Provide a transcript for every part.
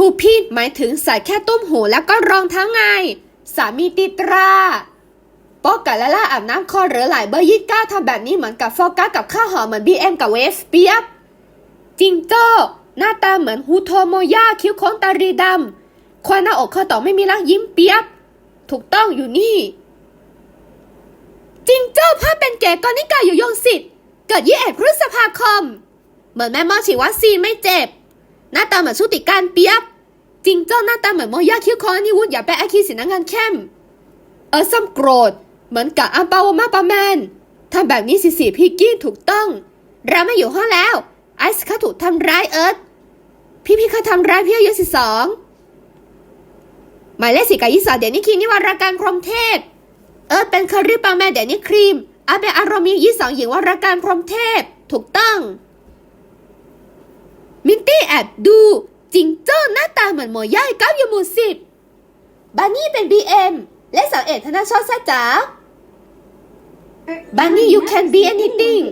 ทูพีดหมายถึงใส่แค่ตุ้มหูแล้วก็รองเท้าไง สามีติตราป๊อกกับลาล่าอาบน้ำคอหรือหลายเบอร์ยี่ก้าทำแบบนี้เหมือนกับโฟกัสกับข้าวหอมเหมือนบีเอ็มกับเวฟเปียบจิงโจ้หน้าตาเหมือนฮูโทโมย่าคิ้วโค้งตารีดำควายหน้าอกข้อต่อไม่มีรักยิ้มเปียบ ถูกต้องอยู่นี่ จิงโจ้ภาเป็นเก๋กอนิกาอยู่ยงสิทธิ์เกิดยี่เอ็ดพฤษภาคม เหมือนแม่หมอฉีดวัคซีนไม่เจ็บ หน้าตาเหมือนชุติการเปียบจริงโจ้หน้าตาเหมือนโมย่าคิ้วคอนนี้วุฒอย่าแปะไอคีสีน้ำเงินเข้ม เออซัมโกรธ เหมือนกับอัมปาวมาปาแมนทำแบบนี้สิสิพี่กี้ถูกต้อง เราไม่อยู่ห้องแล้ว ไอซ์เขาถูกทำร้ายเอิร์ธพี่พี่เขาทำร้ายพี่อายุสิบสองหมายเลขสี่กับยี่สองเดี๋ยวนี้คีนี่วาราการพรหมเทพ เอิร์ธเป็นคาริปาแมนเดี๋ยวนี้ครีมอาเปอารมณ์ยี่สองหญิงวาราการพรหมเทพ ถูกต้อง แอบดูจิงโจ้หน้าตาเหมือนหมอย่ายก้าวยมูสิบบานี่เป็นบีเอ็มและสาวเอกธนาชอบแซ่จ๋า Bunny you can be anything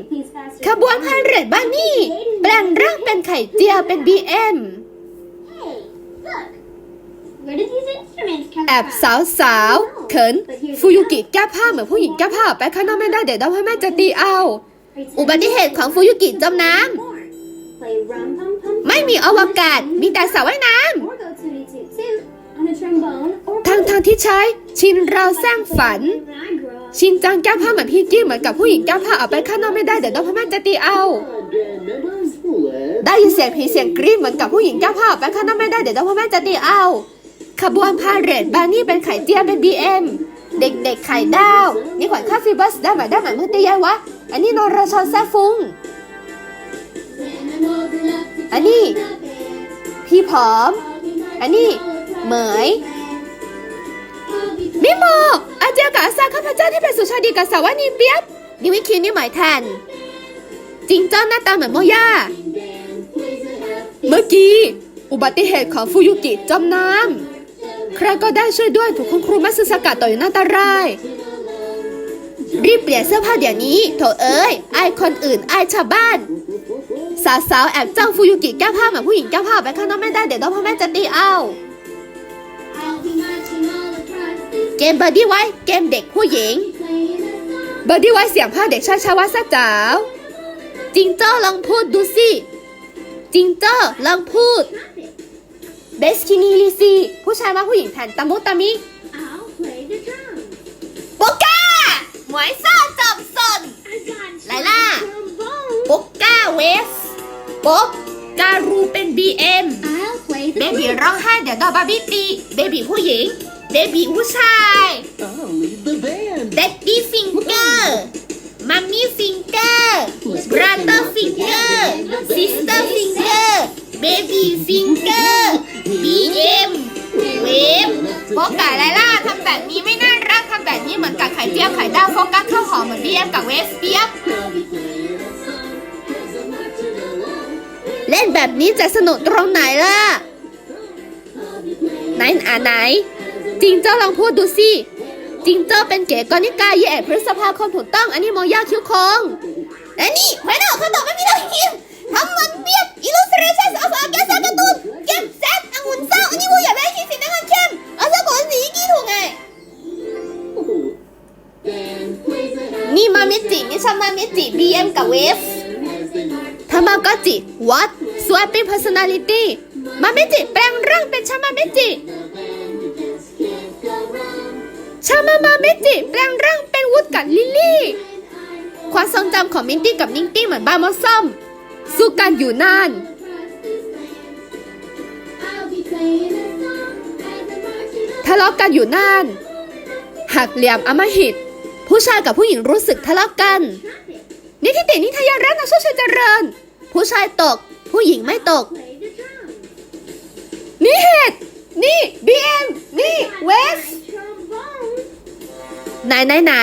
ขบวนพาเหรดบันนี่ แปลงร่างเป็นไข่เจียวเป็นบีเอ็มแอบสาวสาวเขิน ฟูยุกิแก้ผ้าเหมือนผู้หญิงแก้ผ้าไปข้างนอกไม่ได้เดี๋ยวพ่อแม่จะตีเอา อุบัติเหตุของฟูยุกิจมน้ำ Play rum pum pum. ไม่มีอวกาศ มีแต่สระว่ายน้ Or go tootie toot toot on a trombone. Or ำทางทางๆที่ใช้ชินเราสร้างฝัน when I grow up. ชินจังแก้ผ้าเหมือนพี่กี้เหมือนกับผู้หญิงแก้ผ้าออกไปข้างนอกไม่ได้เดี๋ยวพ่อแม่จะตีเอา ได้ยินเสียงผีเสียงกรี๊ดเหมือนกับผู้หญิงแก้ผ้าออกไปข้างนอกไม่ได้เดี๋ยวพ่อแม่จะตีเอา ขบวนพาเหรดบานี่เป็นไข่เจียวเป็นบีเอ็มเด็กๆไข่ดาว นี่ขวัญคาฟิบัสได้ไหมได้ไหมเมื่อตียายวะ อันนี้นรชนแซ่ฟุง อันนี้ พี่ผอม อันนี้ เหมยมิโมอาเจียกับอาซาข้าพเจ้าที่เป็นสุชาดีกับสาวานีเปียบนิวิคิวนี่หมายแทนจริงเจ้าหน้าตาเหมือนโมย่า เมื่อกี้ อุบัติเหตุของฟูยุกิจมน้ำ ใครก็ได้ช่วยด้วยถูกคุณครูมัตสึสกัดต่อยหน้าตาราย รีบเปลี่ยนเสื้อผ้าเดี๋ยวนี้โถเอ้ยไอยคนอื่นไอชาวบ้าน สาวสาวๆแอบจ้องฟูยุกิแก้ผ้าเหมือนผู้หญิงแก้ผ้าไปข้างนอกไม่ได้เดี๋ยวโดนพ่อแม่จะตีเอา เกมเบอร์ดี้ไว้เกมเด็กผู้หญิง เบอร์ดี้ไว้เสียงผ้าเด็กชายชาวาสจ๋าวจิงโจ้ลองพูดดูสิจิงโจ้ลองพูดเบสคินีลีซีผู้ชายมาผู้หญิงแทนตามุตามิ I'll play the drum. โปก้าหมวยซ่าจอมสน I got Layla. trombone. โปก้าเวฟโป๊กการูเป็นบีเอ็ม I'll play เบ the บี flute. ร้องไห้เดี๋ยวดอบาร์บี้ตีเบบีผู้หญิงเบบีผู้ชาย I'll lead the band. เด็ดดี้ฟิงเกอร์มัมมี่ฟิงเกอร์บราเตอร์ฟิงเกอร์ซิสเตอร์ฟิงเกอร์เบบี้ฟิงเกอร์บีเอ็มเวฟโฟกัสไลล่าทำแบบนี้ไม่น่ารักทำแบบนี้เหมือนกับไข่เจียวไข่ดาวโฟกัสข้าวหอมเหมือนบีเอ็มกับเวฟเนแบบนี้จะสนุกตรงไหนล่ะ ไหนอ่าไหน จริงเจ้าลองพูดดูสิ จริงเจ้าเป็นเก๋กอนิกาเย่พฤษภาคมถูกต้อง อันนี้โมย่าคิ้วคงและนี่ไว้หน้าเขาตอบไม่มีเราหิมทำมือนเปียบอิลูสเตรชั่นออฟอาร์กสการ์ตูนเกมแซดองุ่นเศร้าอันนี้วูอย่าแม่คิดสินะกันเข้มเอาซะก่อนสีกี่ถูกไงนี่มาเมจินี่ชามาเมจิบีเอ็มกับเวฟทามากาจิ what swapping personality มาเมจิแปลงร่างเป็นชามาเมจิชามามาเมจิแปลงร่างเป็นวุฒกับลิลลี่ ความทรงจำของมินตี้กับนิงตี้เหมือนบ้ามอส้มสู้กันอยู่นาน ทะเลาะกันอยู่นาน หักเหลี่ยมอมหิต ผู้ชายกับผู้หญิงรู้สึกทะเลาะกัน นิติตินิทยารัตน์นักสู้ชัยเจริญ ผู้ชายตก ผู้หญิงไม่ตก นี่เหตุนี่บีเอ็มนี่เวฟ My trombone. ไหนไหนไหน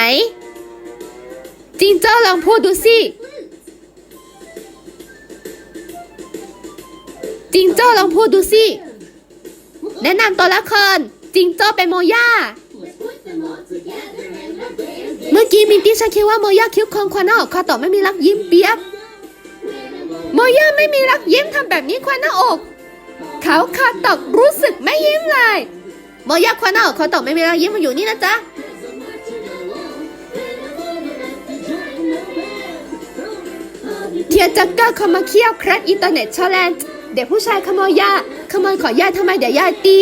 จิงเจ้าลองพูดดูสิจิงโจ้าลองพูดดูสิ แนะนำตัวละครจิงโจ้าเป็นโมย่า เมื่อกี้มินตี้ฉันคิดว่าโมย่าคิ้วคองควันหน้าอกคอต่อไม่มีรักยิ้มเปียบ โมย่าไม่มีรักยิ้มทำแบบนี้ควันหน้าอก เขาคาตกรู้สึกไม่ยิ้มเลยโมยาควานอเขาตกไม่มีรอยยิ้มมาอยู่นี่นะจ๊ะเทียจักเกอร์เขามาเคี่ยวแครกอินเทอร์เน็ตชอแลนด์เด็กผู้ชายขโมยยาขโมยขอยาทำไมเดี๋ยวยาตี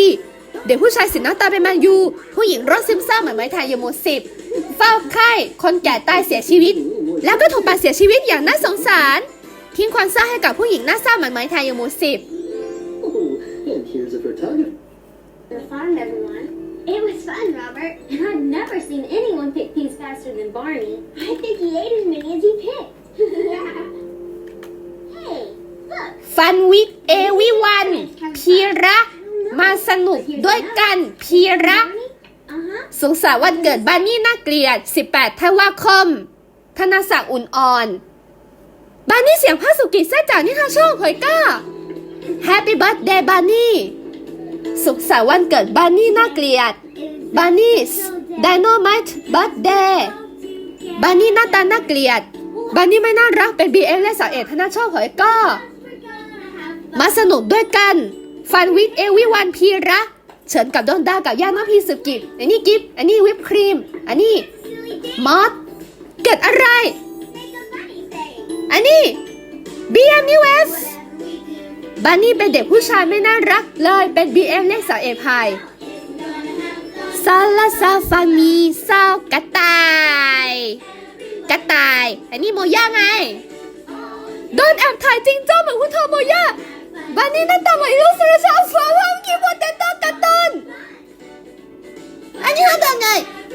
เด็กผู้ชายสินหน้าตาเป็นแมนยู ผู้หญิงรถซึมเศร้าเหมือนไม้ไทยยมูสิบเฝ้าไข้ คนแก่ตายเสียชีวิต แล้วก็ถูกปาเสียชีวิตอย่างน่าสงสาร ทิ้งความเศร้าให้กับผู้หญิงหน้าเศร้าเหมือนไม้ไทยอยู่หมู่สิบ Oh, and here's a photographer. The farm, everyone. It was fun, Robert. And I've never seen anyone pick things faster than Barney. I think he ate as many as he picked. hey, look. ฟันวิกเอวิวันพีระมาสนุกด้วยกันพีระ Barney? Uh-huh. สุขสันต์วันเกิดบานนี่น่าเกลียด 18ธันวาคม ธนศักดิ์อุ่นอ่อน บานนี่เสียงพระสุกิจแซ่จากนิทานช่องเผยก้า Happy Birthday บานนี่สุขสันต์วันเกิดบานนี่น่าเกลียดบานนี่ Dynamite Birthday บานนี่หน้าตาน่าเกลียดบานนี่ไม่น่ารักเป็น BL และสาวเอกธนาช่องเผยก้ามาสนุกด้วยกันฟันวิกเอวิวันพีระเฉินกับดอนดากับย่าน้องพีสุกิจอันนี้กิฟอันนี้วิปครีม อันนี้มอสเกิดอะไร บานนี่เป็นเด็กผู้ชายไม่น่ารักเลยเป็น BM เล่นสาวเอพายซาลาซาฟามีซาวกระต่าย กระต่าย อันนี้โมย่าไง โดนแอบถ่ายจริงจ้าเหมือนคุณเธอโมย่าบานนี่นั่นตาเหมือนอิลูสเตรชั่นฟลาวเวอร์กิวเตโตกร์ตูนอันนี้ทำแบบไง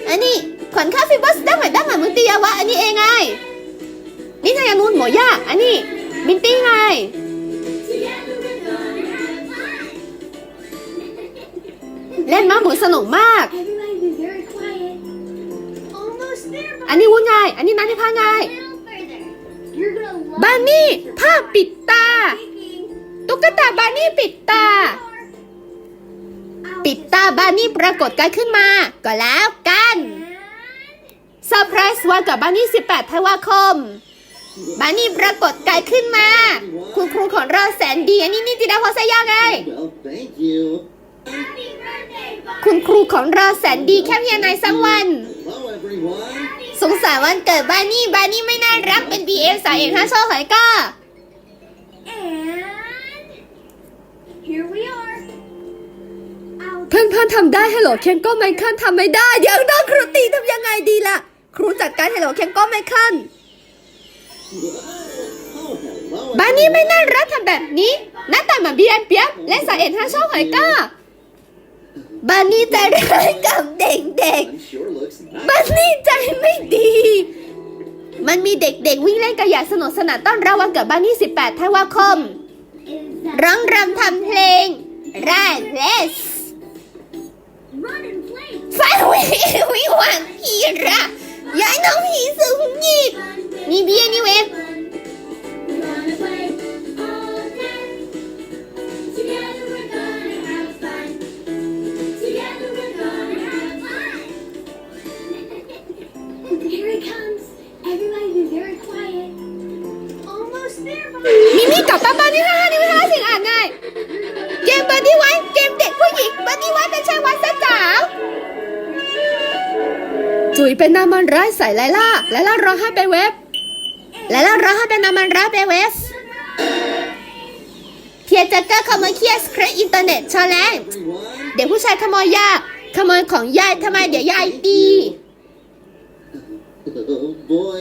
อันนี้ขวัญข้าฟิบัสได้เหมือนได้เหมือนมึงตียาวะ อันนี้เองไง นี่ทายนุนโมย่าอันนี้บินตี้ไง เล่นม้าหมุนสนุกมาก อันนี้วุ้นไงอันนี้นันทิพาไงบานนี่ผ้าปิดตา ตุ๊กตาบานนี่ปิดตา ปิดตาบานนี่ปรากฏกายขึ้นมา ก็แล้วกันเซอร์ไพรส์วันกับบานนี่ 18ธันวาคมบานนี่ปรากฏกายขึ้นมา คุณครูของเราแสนดี อันนี้นี่จิดาพอสยาไง Well, thank you. Happy birthday, Bob. คุณครูของเราแสนดีแค่เพียงในสักวัน Hello, everyone. สงสารวันเกิดบานนี่บานนี่ไม่น่ารักเป็น B F สายเอกห้าโชว์หอยก็ And here we are. I'll เพื่อนๆทำได้ฮัลโหลเคนก็ไมเคิลทำไม่ได้ เดี๋ยวโดนครูตีทำยังไงดีล่ะ ครูจัดการฮัลโหลเคนก็ไมเคิล Oh, hello. บานนี่ไม่น่ารักทำแบบนี้หน้าตาเหมือนบีแอนเปียบและสายเอ็นห้าโชว์หอยก็ บานนี่ใจร้ายกับเด็ก everyone. Sure looks ๆ nice. บานนี่ใจไม่ดี มันมีเด็กๆ วิ่งเล่นกันอย่างสนุกสนานต้อนรับวันเกิดบานนี่ 18ธันวาคม is that ร้องรำทำเพลงร่ายเลส run and play. ฟันวิวิวันพีระย้ายน้องผีสุงีบ Fun, นี่เบียนี่เวฟ มิมี่กับป้าป้านี่ห้านี่ไม่ห้าสิ่งอ่านง่ายเกมเบอร์ดี้ไว้เกมเด็กผู้หญิงเบอร์ดี้ไว้เป็นชายวัยสาวจุ๋ยเป็นนางมันร้ายใส่ไลล่าไลล่าร้องไห้ไปเว็บไลล่าร้องไห้เป็นนางมันร้ายไปเว็บเทียจักเกอร์ขโมยเคียสเครอินเทอร์เน็ตชอแลนด์ Everyone. เด็กผู้ชายขโมยยาขโมยของยายทำไมเดี๋ยวยายตี Oh, boy.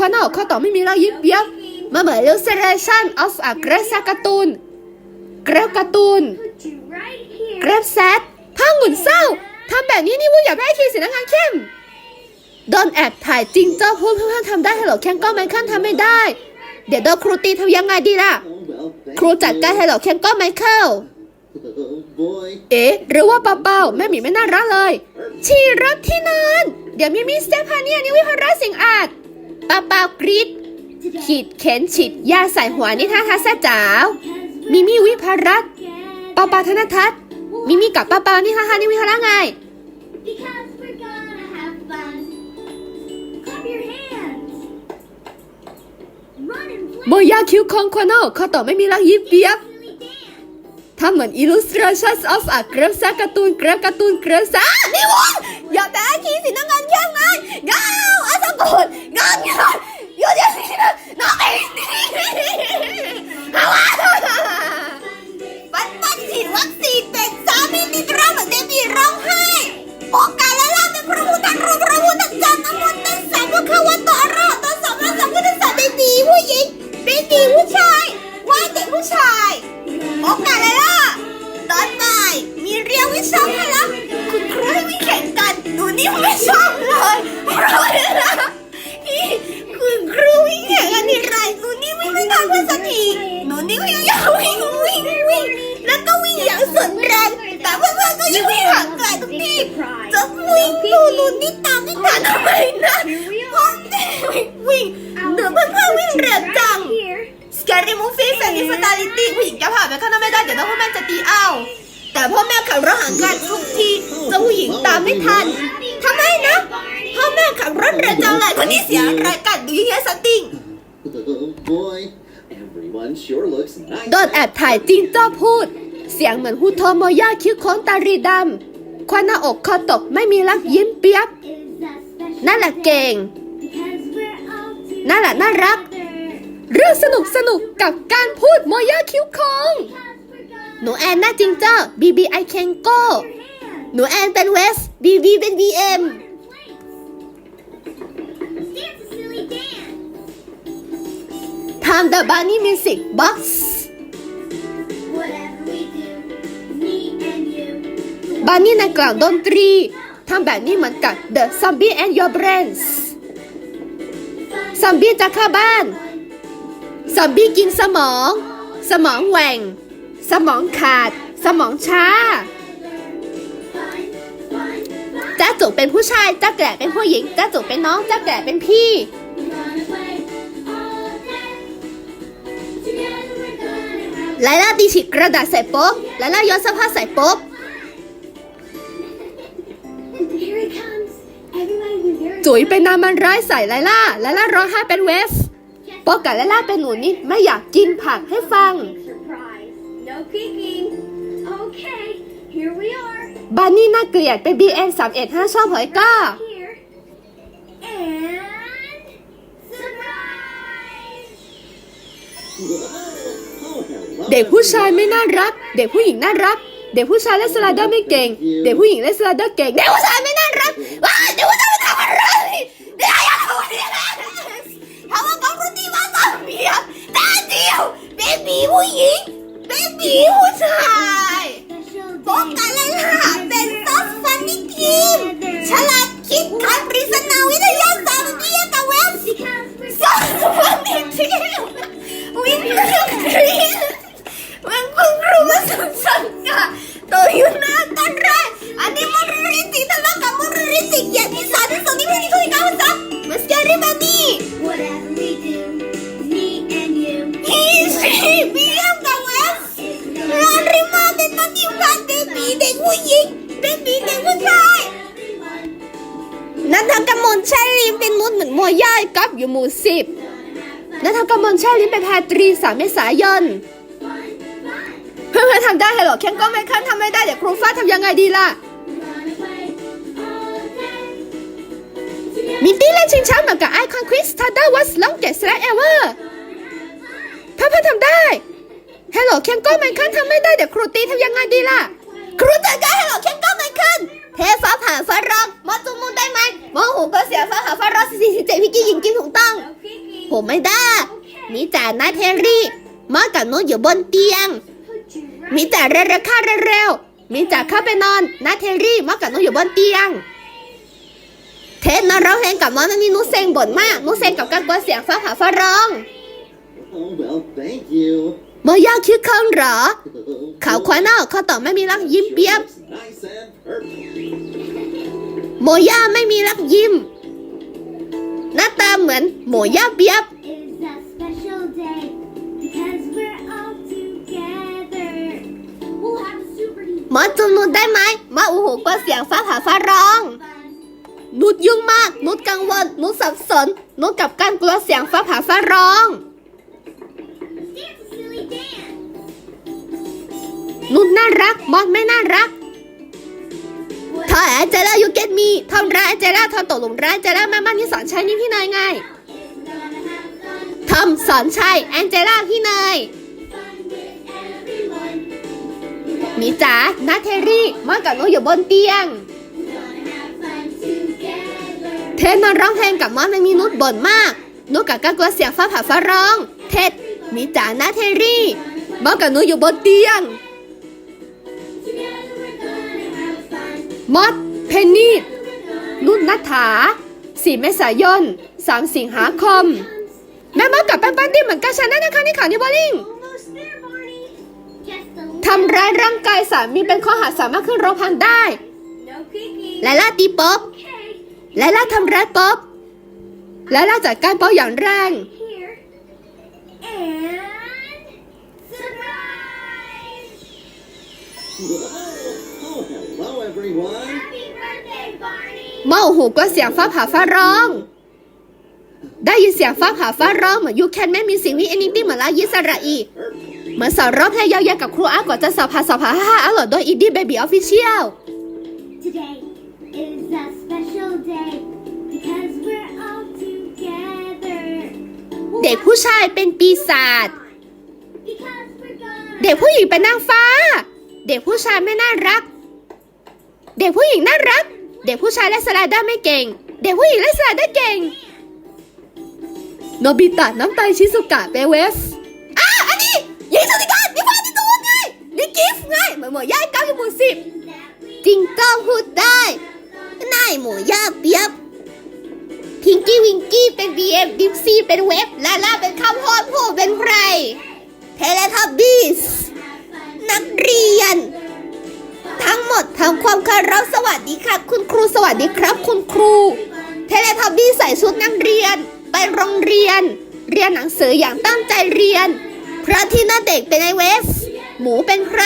คิ้วโค้งควันอกข้อต่อไม่มีรอยยิบยับมาเหมือน illustration of a g r a c e การ์ตูนเกรฟการ์ตูนเกรซแซดผ้าหงุนเศร้าทำแบบนี้นี่วุ้นอย่าแพ้คีสีน้ำงานเข้มโดนแอบถ่ายจริงเจ้าพูดเพื่อนๆทำได้ฮัลโหลแคนก็ไมเคิลทำไม่ได้ เดี๋ยวโดนครูตีทำยังไงดีล่ะ ครูจัดการฮัลโหลแคนก็ไมเคิลเอ๊ะหรือว่าเปาๆแม่หมีไม่น่ารักเลย ชีรับที่นอน เดี๋ยวมีมีสเตฟาเนียนี่วิพรัสสิงอาจ เปาๆกรีดขีดเข็นฉีดยาใส่หัวนี่ท่าทาแซ่จ๋าวมิมี่วิพรัตเปาๆธนทัศน์มิมี่กับเปาๆนี่ท่าทานี่วิพรัสไง Because we're gonna have fun. Clap your hands. Run and play. โมยาคิวคองคอนอข้อต่อไม่มีรักยิบเบียบ Silly dance. ทำเหมือน illustrations of a เกรฟซาการ์ตูนเกรฟการ์ตูนเกรฟซานี่วะอย่าแต่คีสีน้ำเงินยังไง ก้าวอาสกุลงานงานอยู่เดี๋ยวนี้นะน้องเองฮาวาปันปันฉีดวัคซีนเป็นสามีติดร้องเหมือนเดบีร้องไห้บอกกันแล้วล่ะเป็นพระพุทธรูปพระพุทธเจ้าน้ำมันต์เป็นสามพระคาวะต่อรอต่อสองพระสัมพุทธศาสนาเบบีผู้หญิงเบบีผู้ชายว่าเด็กผู้ชายโอกาสเลยล่ะ ตอนบ่าย มีเรียนวิชาพละคุณครูให้วิ่งแข่งกัน หนูนี่ไม่ชอบเลยเพราะว่าที่คุณครูวิ่งแข่งกันทีไรหนูนี่วิ่งไม่ทันเพื่อนสักทีหนูนี่วิ่งยากวิ่งวิ่งวิ่งแล้วก็วิ่งอย่างสุดแรงแต่เพื่อนๆก็ยังวิ่งห่างไกลทุกทีจะวิ่งดูหนูนี่ตามไม่ทันทำไมนะ Family Fatality ผู้หญิงจะผ่านไปข้างหน้าไม่ได้เดี๋ยวพ่อแม่จะตีเอาแต่พ่อแม่ขับรถห่างกันทุกทีเจ้าผู้หญิงตามไม่ทันทำไมนะพ่อแม่ขับรถเร็วจังเลยคนนี้เสียอะไรกันดูยังไงสติง โดนแอบถ่ายจริงเจ้าพูด เสียงเหมือนฮูโทโมยาคิ้วโค้งตารีดำควันหน้าอกคอตกไม่มีรักยิ้มเปียบนั่นแหละเก่งนั่นแหละน่ารัก เรื่องสนุกสนุกกับการพูดโมย่าคิ้วโค้ง Because we're gonna หนูแอนน่าจริงเจ้า BB I can go your hands. หนูแอนเป็นเวส BB เป็น BM Run and place. Dance a silly dance. ทำ The Bunny Music Box Whatever we do, me and you. บันนี่ในกล่องดนตรีทำแบบนี้เหมือนกับ The Zombie and Your Brains ซอมบี้จะเข้าบ้าน ซอมบี้กินสมอง สมองแหว่ง สมองขาด สมองช้า Fun, fun, fun. จ้าจุกเป็นผู้ชายจ้าแก่เป็นผู้หญิงจ้าจุกเป็นน้องจ้าแก่เป็นพี่ We're gonna play all day. Together we're gonna have ไลล่าตีฉีกกระดาษใส่โป๊กไลล่าย้อนเสื้อผ้าใส่โป๊ก Here he comes. Everybody be very จุ๋ยเป็นนางมันร้ายใส่ไลล่าไลล่าร้องไห้เป็นเวฟ โป๊กกับไลล่าเป็นหนูนิดไม่อยากกินผักให้ฟัง surprise. No peeking. Okay, here we are. บันนี่น่าเกลียดเป็น BN 3 1 5ชอบเผยก้าเด็กผู้ชายไม่น่ารัก เด็กผู้หญิงน่ารัก เด็กผู้ชายเล่นสไลเดอร์ไม่เก่ง เด็กผู้หญิงเล่นสไลเดอร์เก่ง เด็กผู้ชายไม่น่ารักว้าเด็กผู้ชายไม่ทำอะไรเด็กอยากทำอะไรทำว่ารุ่นที่มา เพียงตาเดียวเบบีผู้หญิงเบบีผู้ชาย Special โป๊กกันเลยล่ะเป็นซอฟฟันนี่ทีมฉลาดคิดคำปริศนาวิทยาศาสตร์วิทยากับเว็บ Because we're ซอกฟันนี่ทีมวิทยาครี อยู่หมู่สิบนันทกมลแช่ลิมเป็นแพทรีสามเมษายน fun, fun. เพื่อนๆทำได้เหรอแค่ก็ไม่ขั้นทำไม่ได้เดี๋ยวครูฟ้าทำยังไงดีล่ะ มินตี้เล่นชิงช้าเหมือนกับไอคอนควิสทันเดอร์วัสลองเกสและเอเวอร์ Hello เคียงก็ไมเคิลทำไม่ได้เดี๋ยวครูตีทำยังไงดีล่ะ ครูจัดการ Hello เคียงก็ไมเคิล เทฟ้าผ่าฟ้าร้องมอจุมูได้ไหมมอหูก็เสียฟ้าผ่าฟ้าร้องสี่สิบเจ็ดพี่กี้ยิงกินถูกต้อง No kicking. ผมไม่ได้ มีจ่านาเทอรี่มอกับหนูอยู่บนเตียง Put you right มีจ่าเร็วๆเข้าเร็วๆมีจ่าเข้าไปนอนนาเทอรี่มอกับหนูอยู่บนเตียง เทสนอนร้องเพลงกับมอนั่นนี่หนูเซ็งบ่นมากหนูเซ็งกับการกลัวเสียงฟ้าผ่าฟ้าร้อง Oh, well, thank you. มอยากคิดคำเหรอ เขาควายนอกเขาตอบไม่มีรักยิ้ม Sure เปียบ looks nice and purple. โมย่าไม่มีรักยิ้ม หน้าตาเหมือนโมย่าเปียบ is a special day because we're all together. We'll have a super หมอจุนนุดได้ไหมหมาอูหูกลัวเสียงฟ้าผ่าฟ้าร้อง fun. นุดยุ่งมาก นุดกังวล นุดสับสน นุดกับการกลัวเสียงฟ้าผ่าฟ้าร้อง Dance a silly dance. นุดน่ารักมอสไม่น่ารัก ถ้าแอนเจล่ายูเกตมีทำร้ายแอนเจล่าทำตกหลุมร้ายแอนเจล่าแม่บ้านที่สอนใช้นี่พี่เนยไงทำสอนใช้แอนเจล่าพี่เนยมีจ๋านาเทรี่มอสกับนุอยู่บนเตียง เทนนอนร้องเพลงกับมอสไม่มีนุชบ่นมากนุกับกากลัวเสียงฟ้าผ่าฟ้าร้อง เท็ดมีจ๋านาเทรี่มอสกับนุอยู่บนเตียง มอสเพนนี่ We're gonna นุชนัทธาสี่เมษายนสามสิงหาคม แม่มอสกับแป้นป้านตี้เหมือนกันฉันนั่นนะคะนี่ข่าวนิวบอลลิง almost there, Barney. Just a little. ทำร้ายร่างกายสามีเป็นข้อหาสามารถขึ้นโรงพักได้ No kicking. และล่าตีป๊อบ Okay. และล่าทำร้ายป๊อบและล่าจัดการป๊อบอย่างแรง เมาหูก็เสียงฟ้าผ่าฟ้าร้อง ได้ยินเสียงฟ้าผ่าฟ้าร้องเหมือนยูแคนไม่มีสิ่งนี้เอนิตี้เหมือนลายิสระอี Purple. เหมือนสอบร้องเพลงยาวๆกับครูอาร์ก่อนจะสอบผ่านสอบผ่านฮ่าๆอร่อยโดยอินดี้เบบี้ออฟฟิเชียล Today is a special day because we're all together. เด็กผู้ชายเป็นปีศาจ Because we're gonna เด็กผู้หญิงเป็นนางฟ้า เด็กผู้ชายไม่น่ารัก เด็กผู้หญิงน่ารัก เด็กผู้ชายเล่นสไลเดอร์ไม่เก่ง เด็กผู้หญิงเล่นสไลเดอร์เก่ง โนบิตะน้ำตาลชิซุกะเบเวสอะอันนี้ยิงสติการนี่ฟ้าที่ตูนไงนี่กิฟต์ไงเหมือนหมอย่าเก้าอยู่หมู่สิบ that we จริงก็พูดได้นายหมูย่าเปียบพิงกี้วิงกี้เป็นบีเอ็มดิฟซี่เป็นเว็บลาล่าเป็นคำพอดผู้เป็นใครเทเลทับบีสนักเรียน ทั้งหมดทำความเคารพสวัสดีค่ะ คุณครูสวัสดีครับ คุณครู เทเลทับบี้ใส่ชุดนักเรียน ไปโรงเรียน เรียนหนังสืออย่างตั้งใจเรียน เพราะที่หน้าเด็กเป็นไอเวสหมูเป็นใคร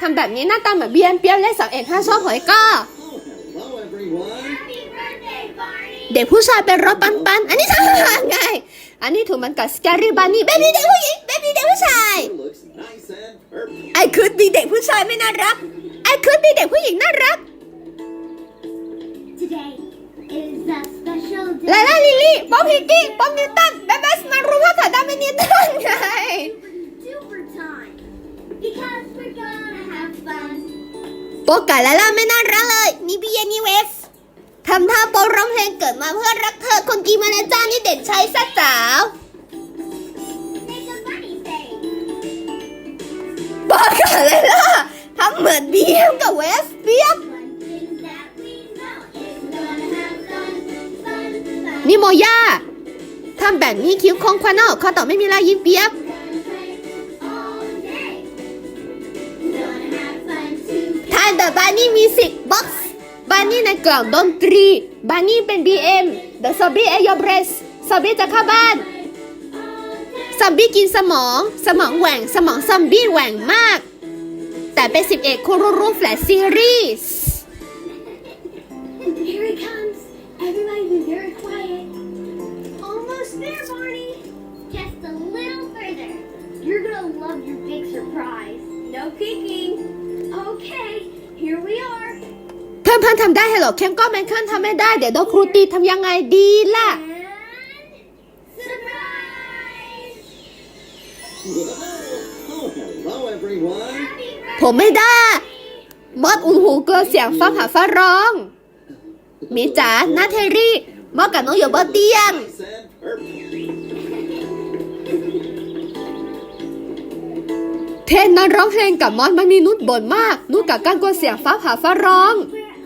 ทำแบบนี้หน้าตาเหมือนเบียนเปียวเลขสองเอ็ดห้าชอบหอยก็ Oh, hello, everyone. Happy birthday, Barney. เด็กผู้ชายเป็นรถปันปันอันนี้ทำไง อันนี้ถูกมันกับสแกรี่บานี่เบบี้เด็กผู้หญิงเบบี้เด็กผู้ชาย Sure looks nice and purple. ไอคืดมีเด็กผู้ชายไม่น่ารัก ไอคืดมีเด็กผู้หญิงน่ารัก Today is a special ลา day. ล่าลิลลี่ ป๊อปฮิกกี้ ป๊อปนิวตัน แบมแบสมา โปกกับลาล่าไม่น่ารักเลย นี่บีเอนี่เวฟทำท่าโปร้องเพลงเกิดมาเพื่อรักเธอคนกีมานาจ้านี่เด็กชายสัสาวโปกกับลาล่าทำเหมือนเบีเอ็มกับเวฟเปียนี่โมย่าทำแบบนี้คิ้วโค้งควันออกคอต่อไม่มีลายยิ้มเปียบ บันนี่มิวสิกบ็อกซ์บันนี่ในกล่องดนตรีบันนี่เป็น BM The Zombie at Your Breast ซอมบี้จะเข้าบ้านซอมบี้กินสมอง สมองแหว่ง สมองซอมบี้แหว่งมาก แต่เป็น 11 คูรูรูแฟลชซีรีส์ Here it comes. Everybody be very quiet. Almost there, Barney. Just a little further. You're gonna love your big surprise. No kicking. Okay. Here we are. เพื่อนเพื่อนๆทำได้เหรอเข้มก็ไม่เคลื่อนทำไม่ได้เดี๋ยวโดนครูตีทำยังไงดีล่ะ And surprise! Whoa. Oh, hello, everyone. Happy ผมไม่ได้มอดอุ่นหูกลัวเสียงฟ้าผ่าฟ้าร้องมีจ๋าหน้าเทรี่มอดกับน้องอยู่บนเตียง Nice and เทนนั้นร้องเพลงกับมอนมันมีนุชบ่นมาก นุชกับการกลัวเสียงฟ้าผ่าฟ้าร้อง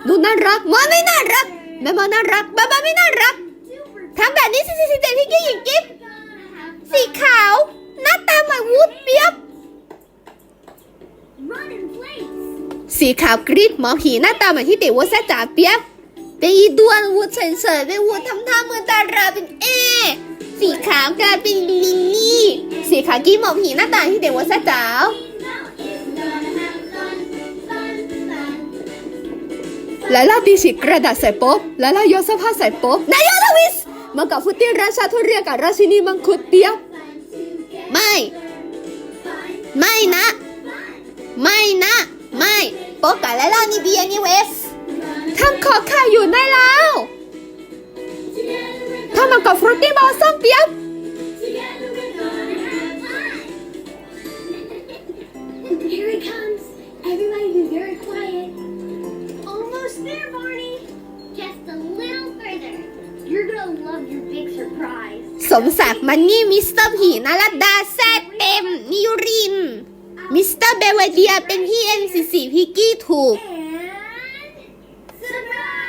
นุชน่ารักมอนไม่น่ารักแม่มอนน่ารักบ้าบ้าไม่น่ารักทำแบบนี้สิสิสิเด็กพี่กี้หญิงกิ๊บสีขาว หน้าตาเหมือนวูดเปียบสีขาวกรีดหมอผีหน้าตาเหมือนที่เด็กวัวแซ่จ๋าเปียบเป็นอีดวนวูดเฉยๆเป็นวูดทำท่ามือตาราเป็นเอ สีขาวกลายเป็นลินนี่ สีขาวกรีดหมอผีหน้าตาที่เด็กวัวแซ่จ๋าและลาดีฉีกระดาษใส่โป๊บและลาโยนเสื้อผ้าใส่โป๊บนายโยทวิสมากับฟุตตี้ราชาทุเรียกับราชินีมังคุดเปียบไม่ ไม่นะ ไม่นะ ไม่โป๊บกับและลานี่เบียนี่เวสทำขอข่ายอยู่ได้แล้ว love your big surprise. สมศักดิ์มันนี่มิสเตอร์ผีนารัดดาแซดเต็มนิยุริน มิสเตอร์เบลเวเดียเป็นพี่เอ็นสีสีพิกกี้ถูก And surprise.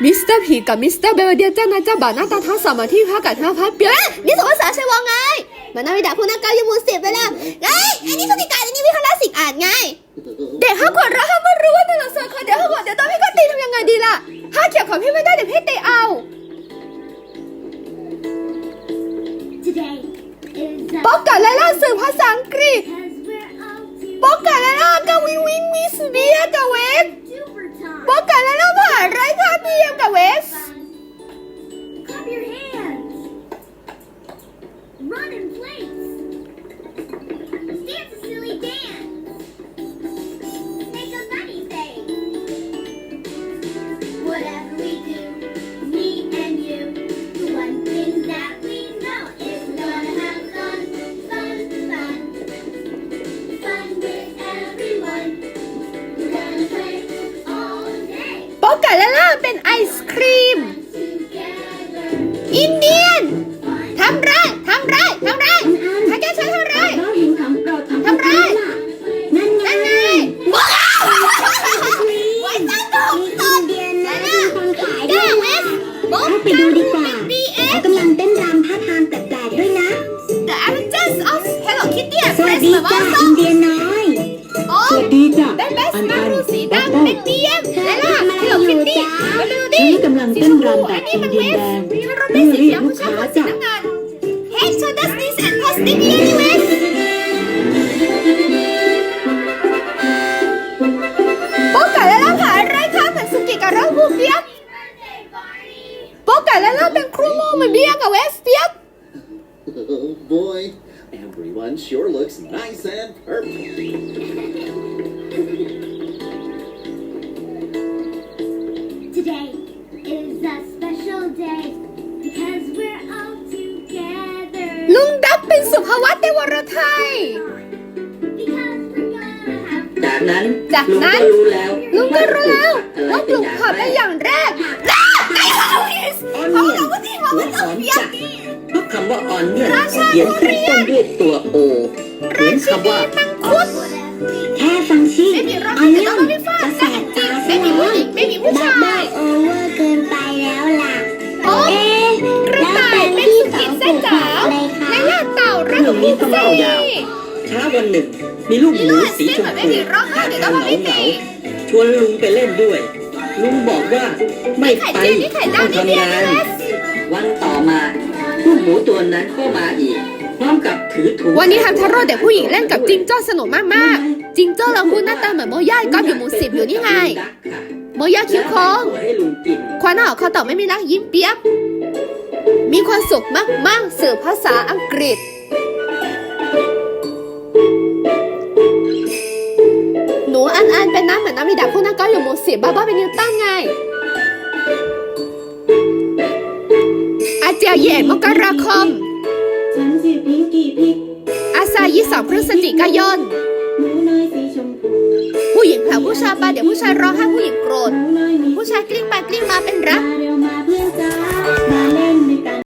มิสเตอร์ผีกับมิสเตอร์เบลเดียเจ้านายเจ้าบ่าวหน้าตาทั้งสองมาที่พักกับท่าพัดเปียะนี่สมภาษาใช่วงไงมันนาวิดาพูนักกายมูสิบไปแล้วไงอันนี้สติการอันนี้วิคลาสิกอ่านไง เด็กห้าขวบเราห้ามไม่รู้ว่าตัวหนังสือคนเดียวห้าขวบเดี๋ยวตอนพี่ก็ตีทำยังไงดีล่ะห้าเขียวของพี่ไม่ได้เดี๋ยวพี่ตีเอา Today is the ป๊อกกับไลล่าสื่อภาษาอังกฤษ because we're all too ป๊อกกับไลล่ากับวิงวิงมิสเบียกับเวฟ duper time. ป๊อ กกับไลล่าผ่านไรค่ะพี่เอ็มกับเวฟีจ้าอินเดียน้อยโอ้สวัสดีจ้ะเป็นเบสอันมาอันรูสีดำเป็นดีเอ็มแลล่า Hello Kitty มาดูดิฉันกำลังเต้นรำแบบอินเดียนแดงเพื่อเรียกลูกค้าจ้ะน้ำเงิน Hey so does this and positive anyways โจากลุงนั้นก็รู้แล้วลุงก็รู้แล้วว่าปลูกผักอะได้ไรอย่างแรกแรกไอ้ฮาวิสออนเขาเนียบอกว่าที่มาหัวเป็นหอมเปียกจัดทุกคำว่าออนเนี่ยราชาเขียนขึ้นต้นด้วยตัวโอเหมือนคำว่ามังคุดแค่ฟังชื่อไม่มีร้องอันแต่นี้ต้องไม่ฟาดจะแสแต่บจริตางซะไม่มีแล้ผู้วหญิงไม่มีผู้ชาบ้ายโอเวอร์เกินไปแล้วล่ะโอ้เอ๊ะกระต่ายเป็นสุกิเส้นจ๋าวอะไรคะและย่าเต่ารักบุฟเฟ่เช้าวันหนึ่ง มีลูกหมูสีชมไม่พูมีร้องไห้ท่าเดี๋ยวทาต้องงมาเหไม่งาตีๆชวนลุงไปเล่นด้วย ลุงบอกว่าไม่ไข่ไปเจียวนี่ไข่ดาต้วองนี่เบียทำร์งานี่นเวสวันต่อมาลูกหมูตัวนั้นก็มาอีก พร้อมกับถือถุงวันนี้ทำทาโร่เด็กผู้หญิงเล่นกับจิงโจ้สนุกมากๆจิงโจ้เราพูดหน้าตาเหมือนโมย่าก็อยู่หมู่สิบอยู่นี่ไงโมย่าคิ้วโค้งให้ลุงกินควานออกคอตอบไม่มีรักยิ้มเปียบมีความสุขมากๆสื่อภาษาอังกฤษ อนน้ำมีดาบคู่นั้นก็อยู่หมู่สิบบ้าบ้าเป็นนิวตันไงอาเจียเย่มกราคมฉันชื่อพิงกี้พิกอาซายี่สองพฤศจิกายนหนูน้อยสีชมพูผู้หญิงแผ่วผู้ชายไปเดี๋ยวผู้ชายร้องไห้ผู้หญิงโกรธหนูน้อยมีผู้ชายกลิ้งไปกลิ้งมาเป็นรัก